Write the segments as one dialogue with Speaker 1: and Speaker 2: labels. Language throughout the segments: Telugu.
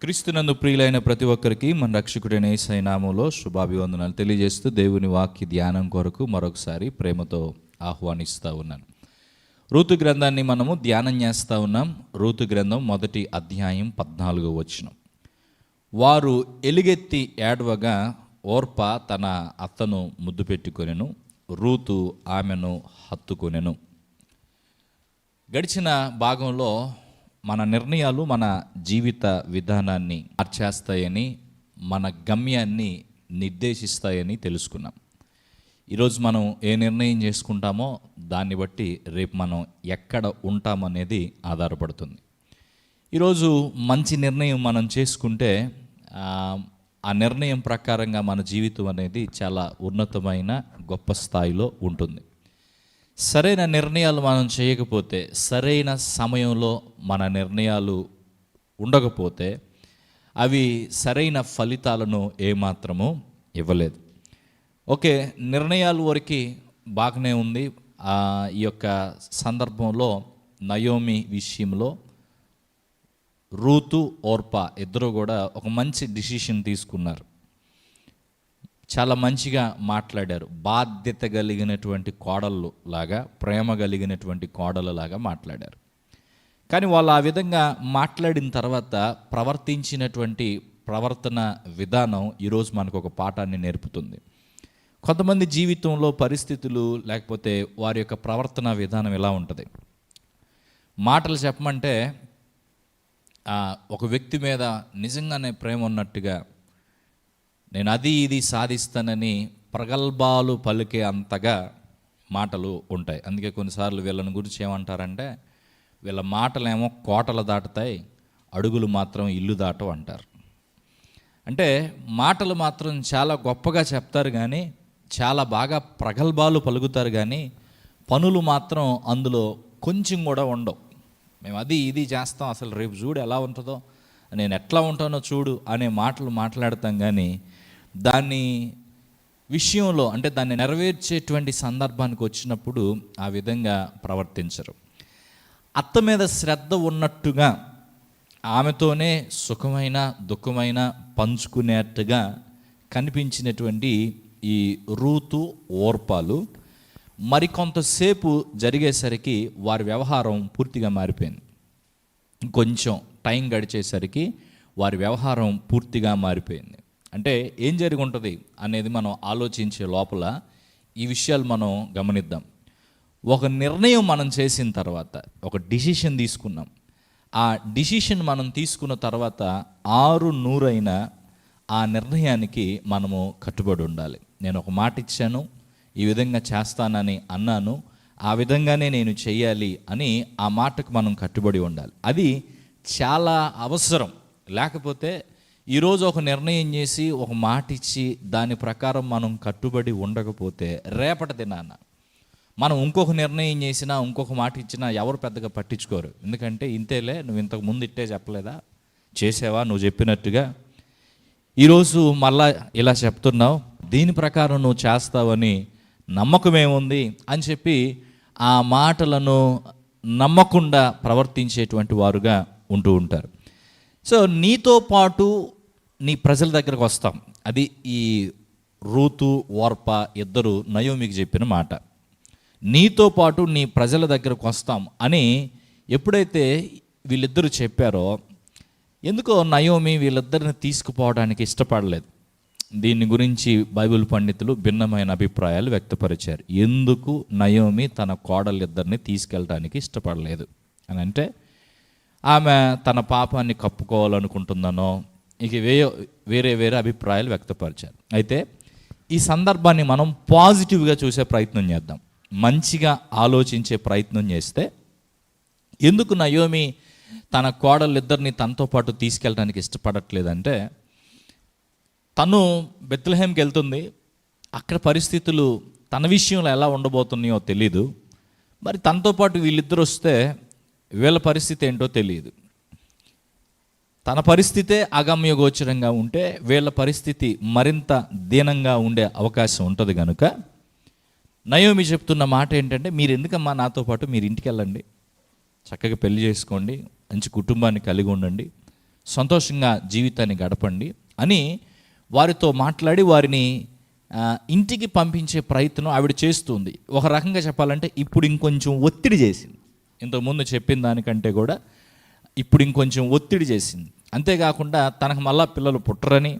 Speaker 1: క్రీస్తునందు ప్రియులైన ప్రతి ఒక్కరికి మన రక్షకుడైన ఏసై నామంలో శుభాభివందనాలు తెలియజేస్తూ దేవుని వాక్య ధ్యానం కొరకు మరొకసారి ప్రేమతో ఆహ్వానిస్తూ ఉన్నాను. రూతు గ్రంథాన్ని మనము ధ్యానం చేస్తూ ఉన్నాం. రూతు గ్రంథం మొదటి అధ్యాయం పద్నాలుగో వచ్చిన వారు ఎలుగెత్తి ఏడవగా ఓర్ప తన అత్తను ముద్దు పెట్టుకొనెను రూతు ఆమెను హత్తుకొనెను. గడిచిన భాగంలో మన నిర్ణయాలు మన జీవిత విధానాన్ని మార్చేస్తాయని మన గమ్యాన్ని నిర్దేశిస్తాయని తెలుసుకున్నాం. ఈరోజు మనం ఏ నిర్ణయం చేసుకుంటామో దాన్ని బట్టి రేపు మనం ఎక్కడ ఉంటామనేది ఆధారపడుతుంది. ఈరోజు మంచి నిర్ణయం మనం చేసుకుంటే ఆ, ఆ నిర్ణయం ప్రకారంగా మన జీవితం అనేది చాలా ఉన్నతమైన గొప్ప స్థాయిలో ఉంటుంది. సరైన నిర్ణయాలు మనం చేయకపోతే సరైన సమయంలో మన నిర్ణయాలు ఉండకపోతే అవి సరైన ఫలితాలను ఏమాత్రము ఇవ్వలేదు. ఓకే నిర్ణయాలు వరకు బాగానే ఉంది. ఈ యొక్క సందర్భంలో నయోమి విషయంలో రూతు ఓర్పా ఇద్దరు కూడా ఒక మంచి డిసిషన్ తీసుకున్నారు. చాలా మంచిగా మాట్లాడారు. బాధ్యత కలిగినటువంటి కోడళ్ళు లాగా ప్రేమ కలిగినటువంటి కోడలు లాగా మాట్లాడారు. కానీ వాళ్ళు ఆ విధంగా మాట్లాడిన తర్వాత ప్రవర్తించినటువంటి ప్రవర్తన విధానం ఈరోజు మనకు ఒక పాఠాన్ని నేర్పుతుంది. కొంతమంది జీవితంలో పరిస్థితులు లేకపోతే వారి యొక్క ప్రవర్తన విధానం ఎలా ఉంటుంది? మాటలు చెప్పమంటే ఆ, ఒక వ్యక్తి మీద నిజంగానే ప్రేమ ఉన్నట్టుగా నేను అది ఇది సాధిస్తానని ప్రగల్భాలు పలికే అంతగా మాటలు ఉంటాయి. అందుకే కొన్నిసార్లు వీళ్ళని గురించి ఏమంటారంటే వీళ్ళ మాటలేమో కోటలు దాటుతాయి అడుగులు మాత్రం ఇల్లు దాటవు అంటారు. అంటే మాటలు మాత్రం చాలా గొప్పగా చెప్తారు కానీ చాలా బాగా ప్రగల్భాలు పలుకుతారు కానీ పనులు మాత్రం అందులో కొంచెం కూడా ఉండవు. మేము అది ఇది చేస్తాం అసలు రేపు చూడు ఎలా ఉంటుందో నేను ఎట్లా ఉంటానో చూడు అనే మాటలు మాట్లాడతాం కానీ దాన్ని విషయంలో అంటే దాన్ని నెరవేర్చేటువంటి సందర్భానికి వచ్చినప్పుడు ఆ విధంగా ప్రవర్తించరు. అత్త మీద శ్రద్ధ ఉన్నట్టుగా ఆమెతోనే సుఖమైన దుఃఖమైన పంచుకునేట్టుగా కనిపించినటువంటి ఈ రూతు ఓర్పాలు మరికొంతసేపు జరిగేసరికి వారి వ్యవహారం పూర్తిగా మారిపోయింది. కొంచెం టైం గడిచేసరికి వారి వ్యవహారం పూర్తిగా మారిపోయింది. అంటే ఏం జరిగి ఉంటుంది అనేది మనం ఆలోచించే లోపల ఈ విషయాలు మనం గమనిద్దాం. ఒక నిర్ణయం మనం చేసిన తర్వాత ఒక డిసిషన్ తీసుకున్నాం. ఆ డిసిషన్ మనం తీసుకున్న తర్వాత ఆరు నూరైన ఆ నిర్ణయానికి మనము కట్టుబడి ఉండాలి. నేను ఒక మాట ఇచ్చాను ఈ విధంగా చేస్తానని అన్నాను ఆ విధంగానే నేను చేయాలి అని ఆ మాటకు మనం కట్టుబడి ఉండాలి. అది చాలా అవసరం. లేకపోతే ఈరోజు ఒక నిర్ణయం చేసి ఒక మాట ఇచ్చి దాని ప్రకారం మనం కట్టుబడి ఉండకపోతే రేపటి దినాన మనం ఇంకొక నిర్ణయం చేసినా ఇంకొక మాట ఇచ్చినా ఎవరు పెద్దగా పట్టించుకోరు. ఎందుకంటే ఇంతేలే నువ్వు ఇంతకు ముందు ఇట్టే చెప్పలేదా? చేసావా? నువ్వు చెప్పినట్టుగా. ఈరోజు మళ్ళా ఇలా చెప్తున్నావు దీని ప్రకారం నువ్వు చేస్తావని నమ్మకం ఏముంది అని చెప్పి ఆ మాటలను నమ్మకుండా ప్రవర్తించేటువంటి వారుగా ఉంటూ ఉంటారు. సో నీతో పాటు నీ ప్రజల దగ్గరకు వస్తాం. అది ఈ రూతు ఓర్ప ఇద్దరు నయోమికి చెప్పిన మాట. నీతో పాటు నీ ప్రజల దగ్గరకు వస్తాం అని ఎప్పుడైతే వీళ్ళిద్దరూ చెప్పారో ఎందుకో నయోమి వీళ్ళిద్దరిని తీసుకుపోవడానికి ఇష్టపడలేదు. దీని గురించి బైబిల్ పండితులు భిన్నమైన అభిప్రాయాలు వ్యక్తపరిచారు. ఎందుకు నయోమి తన కోడలిద్దరిని తీసుకెళ్ళడానికి ఇష్టపడలేదు? అని అంటే ఆమె తన పాపాన్ని కప్పుకోవాలనుకుంటుందనో ఇక వే వేరే వేరే అభిప్రాయాలు వ్యక్తపరిచారు. అయితే ఈ సందర్భాన్ని మనం పాజిటివ్గా చూసే ప్రయత్నం చేద్దాం. మంచిగా ఆలోచించే ప్రయత్నం చేస్తే ఎందుకు నయోమి తన కోడలిద్దరిని తనతో పాటు తీసుకెళ్ళడానికి ఇష్టపడట్లేదంటే తను బెత్లహేమ్కి వెళ్తుంది. అక్కడ పరిస్థితులు తన విషయంలో ఎలా ఉండబోతున్నాయో తెలీదు. మరి తనతో పాటు వీళ్ళిద్దరు వస్తే వీళ్ళ పరిస్థితి ఏంటో తెలియదు తన పరిస్థితే అగమ్య గోచరంగా ఉంటే వీళ్ళ పరిస్థితి మరింత దీనంగా ఉండే అవకాశం ఉంటుంది కనుక నయోమి చెప్తున్న మాట ఏంటంటే మీరు ఎందుకమ్మా నాతో పాటు మీరు ఇంటికి వెళ్ళండి. చక్కగా పెళ్ళి చేసుకోండి. మంచి కుటుంబాన్ని కలిగి ఉండండి. సంతోషంగా జీవితాన్ని గడపండి అని వారితో మాట్లాడి వారిని ఇంటికి పంపించే ప్రయత్నం ఆవిడ చేస్తుంది. ఒక రకంగా చెప్పాలంటే ఇప్పుడు ఇంకొంచెం ఒత్తిడి చేసింది. ఇంతకుముందు చెప్పిన దానికంటే కూడా ఇప్పుడు ఇంకొంచెం ఒత్తిడి చేసింది. అంతేకాకుండా తనకు మళ్ళా పిల్లలు పుట్టరని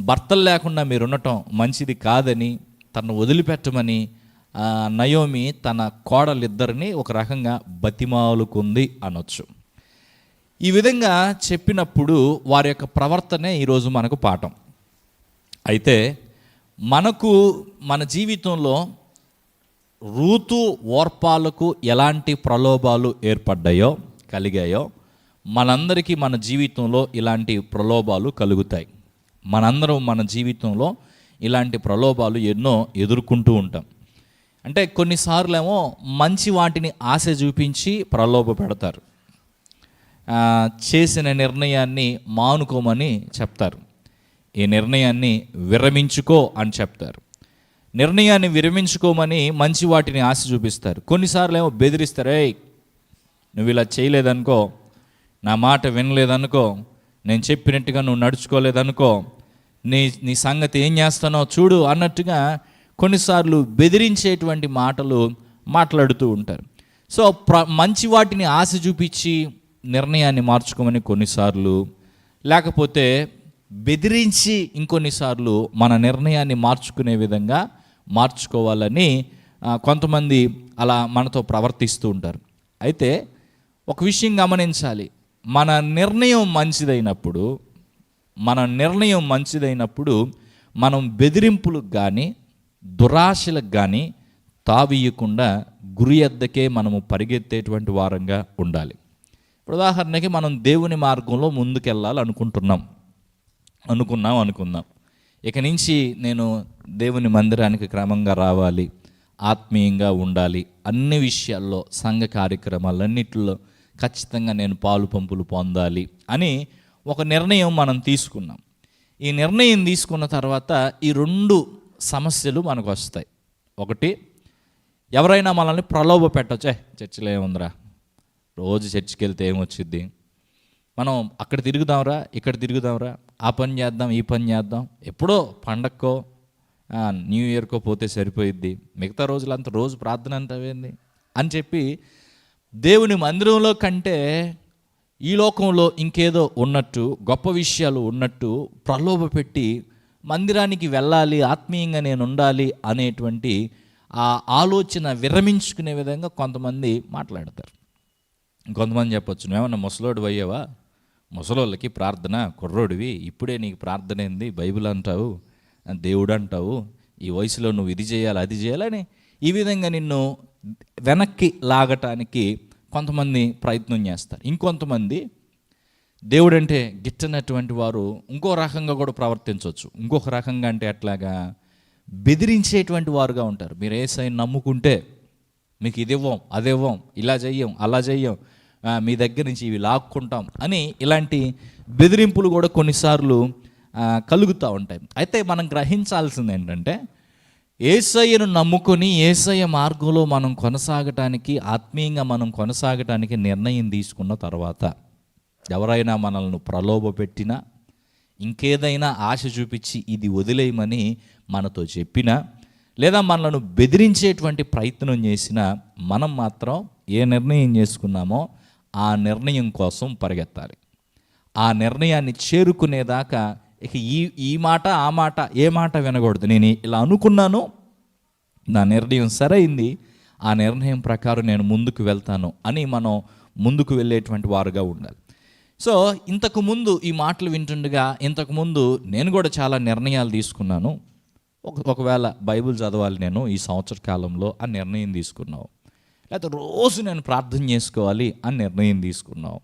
Speaker 1: భర్తలు లేకుండా మీరు ఉండటం మంచిది కాదని తను వదిలిపెట్టమని నయోమి తన కోడలిద్దరిని ఒక రకంగా బతిమాలుకుంది అనొచ్చు. ఈ విధంగా చెప్పినప్పుడు వారి యొక్క ప్రవర్తనే ఈరోజు మనకు పాఠం. అయితే మనకు మన జీవితంలో ఋతు ఓర్పాలకు ఎలాంటి ప్రలోభాలు ఏర్పడ్డాయో కలిగాయో మనందరికీ మన జీవితంలో ఇలాంటి ప్రలోభాలు కలుగుతాయి. మనందరం మన జీవితంలో ఇలాంటి ప్రలోభాలు ఎన్నో ఎదుర్కొంటూ ఉంటాం. అంటే కొన్నిసార్లు ఏమో మంచి వాటిని ఆశ చూపించి ప్రలోభ పెడతారు. చేసిన నిర్ణయాన్ని మానుకోమని చెప్తారు. ఈ నిర్ణయాన్ని విరమించుకో అని చెప్తారు. నిర్ణయాన్ని విరమించుకోమని మంచి వాటిని ఆశ చూపిస్తారు. కొన్నిసార్లు ఏమో బెదిరిస్తారు నువ్వు ఇలా చేయలేదనుకో నా మాట వినలేదనుకో నేను చెప్పినట్టుగా నువ్వు నడుచుకోలేదనుకో నీ నీ సంగతి ఏం చేస్తానో చూడు అన్నట్టుగా కొన్నిసార్లు బెదిరించేటువంటి మాటలు మాట్లాడుతూ ఉంటారు. సో ప్ర మంచి వాటిని ఆశ చూపించి నిర్ణయాన్ని మార్చుకోమని కొన్నిసార్లు లేకపోతే బెదిరించి ఇంకొన్నిసార్లు మన నిర్ణయాన్ని మార్చుకునే విధంగా మార్చుకోవాలని కొంతమంది అలా మనతో ప్రవర్తిస్తూ ఉంటారు. అయితే ఒక విషయం గమనించాలి. మన నిర్ణయం మంచిదైనప్పుడు మన నిర్ణయం మంచిదైనప్పుడు మనం బెదిరింపులకు కానీ దురాశలకు కానీ తావీయకుండా గురి ఎద్దకే మనము పరిగెత్తేటువంటి వారంగా ఉండాలి. ఇప్పుడు ఉదాహరణకి మనం దేవుని మార్గంలో ముందుకెళ్ళాలి అనుకుంటున్నాం అనుకున్నాం అనుకుందాం. ఇక నుంచి నేను దేవుని మందిరానికి క్రమంగా రావాలి ఆత్మీయంగా ఉండాలి అన్ని విషయాల్లో సంఘ కార్యక్రమాలన్నిటిలో ఖచ్చితంగా నేను పాలు పంపులు పొందాలి అని ఒక నిర్ణయం మనం తీసుకున్నాం. ఈ నిర్ణయం తీసుకున్న తర్వాత ఈ రెండు సమస్యలు మనకు వస్తాయి. ఒకటి ఎవరైనా మనల్ని ప్రలోభ పెట్టచ్చే. చర్చిలో ఏముందిరా? రోజు చర్చికి వెళ్తే ఏమొచ్చింది మనం అక్కడ తిరుగుదాంరా ఇక్కడ తిరుగుదాంరా ఆ పని చేద్దాం ఈ పని చేద్దాం. ఎప్పుడో పండక్కో న్యూ ఇయర్కో పోతే సరిపోయిద్ది. మిగతా రోజులంతా రోజు ప్రార్థన అంటావేంది అని చెప్పి దేవుని మందిరంలో కంటే ఈ లోకంలో ఇంకేదో ఉన్నట్టు గొప్ప విషయాలు ఉన్నట్టు ప్రలోభ పెట్టి మందిరానికి వెళ్ళాలి ఆత్మీయంగా నేను ఉండాలి అనేటువంటి ఆ ఆలోచన విరమించుకునే విధంగా కొంతమంది మాట్లాడతారు. కొంతమంది చెప్పొచ్చు నువ్వేమన్నా ముసలోడు అయ్యావా? ముసలోళ్ళకి ప్రార్థన కుర్రోడివి ఇప్పుడే నీకు ప్రార్థన ఏంది? బైబిల్ అంటావు దేవుడు అంటావు ఈ వయసులో నువ్వు ఇది చేయాలి అది చేయాలని ఈ విధంగా నిన్ను వెనక్కి లాగటానికి కొంతమంది ప్రయత్నం చేస్తారు. ఇంకొంతమంది దేవుడు అంటే గిట్టనటువంటి వారు ఇంకో రకంగా కూడా ప్రవర్తించవచ్చు. ఇంకొక రకంగా అంటే ఎట్లాగా? బెదిరించేటువంటి వారుగా ఉంటారు. మీరు ఏ సైన్ నమ్ముకుంటే మీకు ఇది ఇవ్వం అది ఇవ్వం ఇలా చెయ్యం అలా చెయ్యం మీ దగ్గర నుంచి ఇవి లాక్కుంటాం అని ఇలాంటి బెదిరింపులు కూడా కొన్నిసార్లు కలుగుతూ ఉంటాయి. అయితే మనం గ్రహించాల్సింది ఏంటంటే ఏసయ్యను నమ్ముకొని ఏసయ్య మార్గంలో మనం కొనసాగటానికి ఆత్మీయంగా మనం కొనసాగటానికి నిర్ణయం తీసుకున్న తర్వాత ఎవరైనా మనల్ని ప్రలోభ పెట్టినా ఇంకేదైనా ఆశ చూపించి ఇది వదిలేయమని మనతో చెప్పినా లేదా మనలను బెదిరించేటువంటి ప్రయత్నం చేసినా మనం మాత్రం ఏ నిర్ణయం చేసుకున్నామో ఆ నిర్ణయం కోసం పరిగెత్తాలి. ఆ నిర్ణయాన్ని చేరుకునేదాకా ఇక ఈ ఈ మాట ఆ మాట ఏ మాట వినకూడదు. నేను ఇలా అనుకున్నాను నా నిర్ణయం సరైంది ఆ నిర్ణయం ప్రకారం నేను ముందుకు వెళ్తాను అని మనం ముందుకు వెళ్ళేటువంటి వారుగా ఉండాలి. సో ఇంతకు ముందు ఈ మాటలు వింటుండగా ఇంతకుముందు నేను కూడా చాలా నిర్ణయాలు తీసుకున్నాను. ఒక ఒకవేళ బైబిల్ చదవాలి నేను ఈ సంవత్సర కాలంలో ఆ నిర్ణయం తీసుకున్నావు. లేకపోతే రోజు నేను ప్రార్థన చేసుకోవాలి అని నిర్ణయం తీసుకున్నావు.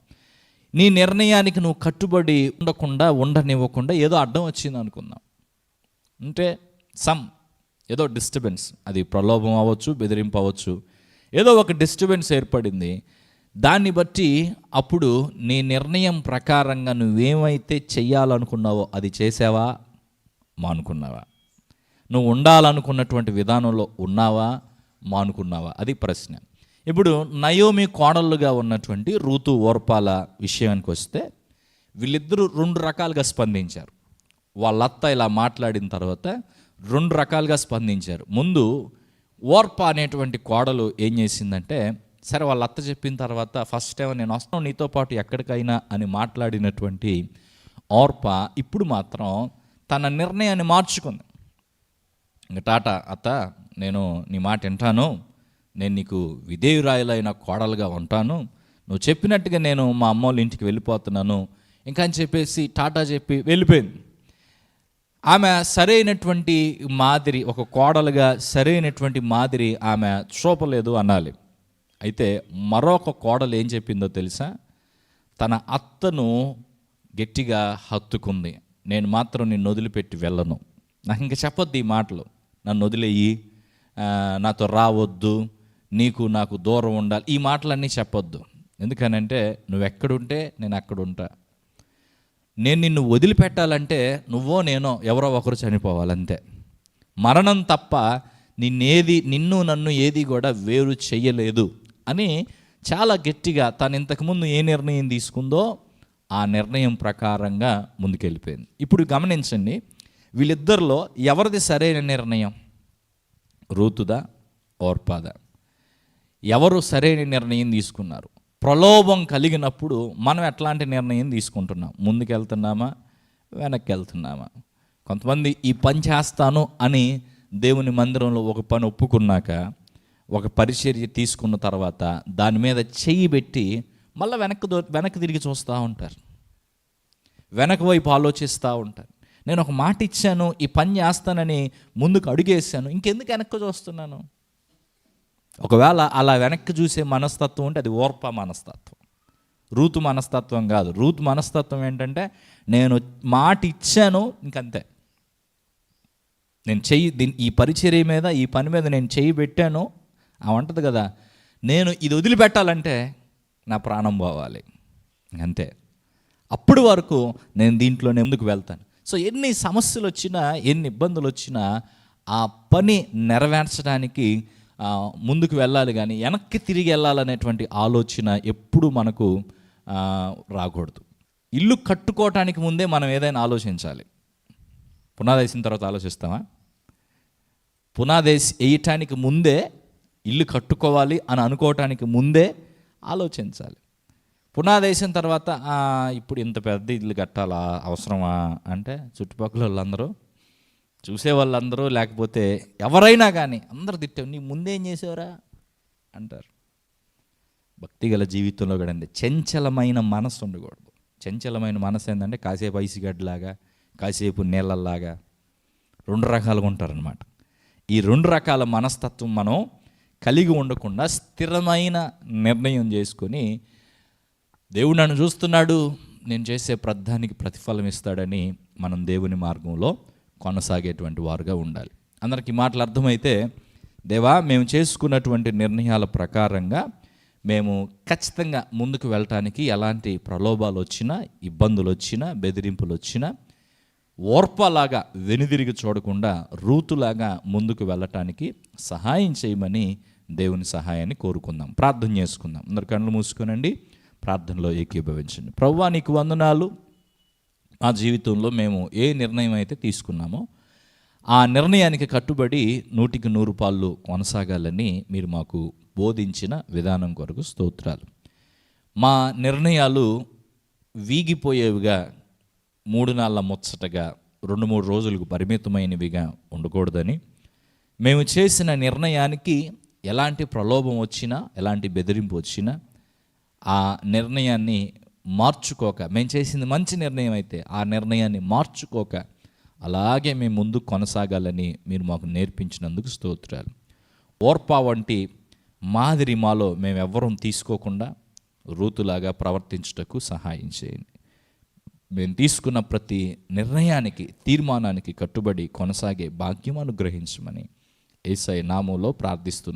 Speaker 1: నీ నిర్ణయానికి నువ్వు కట్టుబడి ఉండకుండా ఉండనివ్వకుండా ఏదో అడ్డం వచ్చింది అనుకుందాం. అంటే సమ్ ఏదో డిస్టర్బెన్స్. అది ప్రలోభం అవ్వచ్చు బెదిరింపు అవ్వచ్చు. ఏదో ఒక డిస్టర్బెన్స్ ఏర్పడింది. దాన్ని బట్టి అప్పుడు నీ నిర్ణయం ప్రకారంగా నువ్వేమైతే చెయ్యాలనుకున్నావో అది చేసావా? మానుకున్నావా నువ్వు ఉండాలనుకున్నటువంటి విధానంలో ఉన్నావా? మానుకున్నావా అది ప్రశ్న. ఇప్పుడు నయోమి కోడళ్ళుగా ఉన్నటువంటి ఋతు ఓర్పాల విషయానికి వస్తే వీళ్ళిద్దరూ రెండు రకాలుగా స్పందించారు. వాళ్ళ అత్త ఇలా మాట్లాడిన తర్వాత రెండు రకాలుగా స్పందించారు. ముందు ఓర్ప అనేటువంటి కోడలు ఏం చేసిందంటే సరే వాళ్ళ అత్త చెప్పిన తర్వాత ఫస్ట్ టైం నేను వస్తాను నీతో పాటు ఎక్కడికైనా అని మాట్లాడినటువంటి ఓర్ప ఇప్పుడు మాత్రం తన నిర్ణయాన్ని మార్చుకుంది. ఇంకా టాటా అత్త నేను నీ మాట వింటాను. నేను నీకు విధేయురాయలైన కోడలుగా ఉంటాను. నువ్వు చెప్పినట్టుగా నేను మా అమ్మ వాళ్ళ ఇంటికి వెళ్ళిపోతున్నాను. ఇంకా అని చెప్పేసి టాటా చెప్పి వెళ్ళిపోయింది. ఆమె సరైనటువంటి మాదిరి ఒక కోడలుగా సరైనటువంటి మాదిరి ఆమె చూపలేదు అనాలి. అయితే మరొక కోడలు ఏం చెప్పిందో తెలుసా? తన అత్తను గట్టిగా హత్తుకుంది. నేను మాత్రం నిన్ను వదిలిపెట్టి వెళ్ళను. నాకు ఇంకా చెప్పొద్దు ఈ మాటలు. నన్ను వదిలేయి. నాతో రావద్దు. నీకు నాకు దూరం ఉండాలి. ఈ మాటలన్నీ చెప్పొద్దు. ఎందుకనంటే నువ్వెక్కడుంటే నేను అక్కడుంటా నేను నిన్ను వదిలిపెట్టాలంటే నువ్వో నేనో ఎవరో ఒకరు చనిపోవాలంతే. మరణం తప్ప నిన్నేది నిన్ను నన్ను ఏది కూడా వేరు చేయలేదు అని చాలా గట్టిగా తను ఇంతకుముందు ఏ నిర్ణయం తీసుకుందో ఆ నిర్ణయం ప్రకారంగా ముందుకెళ్ళిపోయింది. ఇప్పుడు గమనించండి వీళ్ళిద్దరిలో ఎవరిది సరైన నిర్ణయం? రూతుదా ఓర్పాదా? ఎవరు సరైన నిర్ణయం తీసుకున్నారు? ప్రలోభం కలిగినప్పుడు మనం ఎట్లాంటి నిర్ణయం తీసుకుంటున్నాం? ముందుకు వెళ్తున్నామా వెనక్కి వెళ్తున్నామా కొంతమంది ఈ పని చేస్తాను అని దేవుని మందిరంలో ఒక పని ఒప్పుకున్నాక ఒక పరిచర్య తీసుకున్న తర్వాత దాని మీద చెయ్యి పెట్టి మళ్ళీ వెనక్కి వెనక్కి తిరిగి చూస్తూ ఉంటారు. వెనక వైపు ఆలోచిస్తూ ఉంటారు. నేను ఒక మాట ఇచ్చాను ఈ పని చేస్తానని ముందుకు అడుగేసాను ఇంకెందుకు వెనక్కి చూస్తున్నాను? ఒకవేళ అలా వెనక్కి చూసే మనస్తత్వం ఉంటే అది ఓర్ప మనస్తత్వం. రూతు మనస్తత్వం కాదు. రూతు మనస్తత్వం ఏంటంటే నేను మాట ఇచ్చాను ఇంకంతే. నేను చెయ్యి దీని ఈ పరిచర్య మీద ఈ పని మీద నేను చెయ్యి పెట్టాను. అవంటది కదా. నేను ఇది వదిలిపెట్టాలంటే నా ప్రాణం పోవాలి. అంతే అప్పుడు వరకు నేను దీంట్లోనే ముందుకు వెళ్తాను. సో ఎన్ని సమస్యలు వచ్చినా ఎన్ని ఇబ్బందులు వచ్చినా ఆ పని నెరవేర్చడానికి ముందుకు వెళ్ళాలి కానీ వెనక్కి తిరిగి వెళ్ళాలనేటువంటి ఆలోచన ఎప్పుడు మనకు రాకూడదు. ఇల్లు కట్టుకోవటానికి ముందే మనం ఏదైనా ఆలోచించాలి. పునాది వేసిన తర్వాత ఆలోచిస్తామా? పునాదేసి వేయటానికి ముందే ఇల్లు కట్టుకోవాలి అని అనుకోవటానికి ముందే ఆలోచించాలి. పునాది వేసిన తర్వాత ఇప్పుడు ఇంత పెద్ద ఇల్లు కట్టాలా? అవసరమా? అంటే చుట్టుపక్కల వాళ్ళందరూ చూసే వాళ్ళందరూ లేకపోతే ఎవరైనా కానీ అందరూ తిట్టావు నీ ముందేం చేసేవరా? అంటారు. భక్తి గల జీవితంలో కూడా అండి చంచలమైన మనసు ఉండకూడదు. చంచలమైన మనసు ఏంటంటే కాసేపు ఐసిగడ్డలాగా కాసేపు నీళ్ళల్లాగా రెండు రకాలుగా ఉంటారనమాట ఈ రెండు రకాల మనస్తత్వం మనం కలిగి ఉండకుండా స్థిరమైన నిర్ణయం చేసుకొని దేవుడు నన్ను చూస్తున్నాడు నేను చేసే ప్రధానికి ప్రతిఫలం ఇస్తాడని మనం దేవుని మార్గంలో కొనసాగేటువంటి వారుగా ఉండాలి. అందరికి మాటలు అర్థమైతే దేవా మేము చేసుకున్నటువంటి నిర్ణయాల ప్రకారంగా మేము ఖచ్చితంగా ముందుకు వెళ్ళటానికి ఎలాంటి ప్రలోభాలు వచ్చినా ఇబ్బందులు వచ్చినా బెదిరింపులు వచ్చినా ఓర్పలాగా వెనుదిరిగి చూడకుండా రూతులాగా ముందుకు వెళ్ళటానికి సహాయం చేయమని దేవుని సహాయాన్ని కోరుకుందాం. ప్రార్థన చేసుకుందాం. అందరు కళ్ళు మూసుకునండి. ప్రార్థనలో ఏకీభవించండి. ప్రవ్వా నీకు వందనాలు. మా జీవితంలో మేము ఏ నిర్ణయం అయితే తీసుకున్నామో ఆ నిర్ణయానికి కట్టుబడి నూటికి నూరు పాళ్ళు కొనసాగాలని మీరు మాకు బోధించిన విధానం కొరకు స్తోత్రాలు. మా నిర్ణయాలు వీగిపోయేవిగా మూడు నాళ్ళ ముచ్చటగా రెండు మూడు రోజులకు పరిమితమైనవిగా ఉండకూడదని మేము చేసిన నిర్ణయానికి ఎలాంటి ప్రలోభం వచ్చినా ఎలాంటి బెదిరింపు వచ్చినా ఆ నిర్ణయాన్ని మార్చుకోక. మేము చేసింది మంచి నిర్ణయం అయితే ఆ నిర్ణయాన్ని మార్చుకోక. అలాగే మేము ముందు కొనసాగాలని మీరు మాకు నేర్పించినందుకు స్తోత్రాలు. ఓర్పా వంటి మాదిరి మాలో మేము ఎవ్వరం తీసుకోకుండా రూతులాగా ప్రవర్తించుటకు సహాయం చేయండి. మేము తీసుకున్న ప్రతి నిర్ణయానికి తీర్మానానికి కట్టుబడి కొనసాగే భాగ్యం అనుగ్రహించమని ఏసై నామంలో ప్రార్థిస్తున్నాను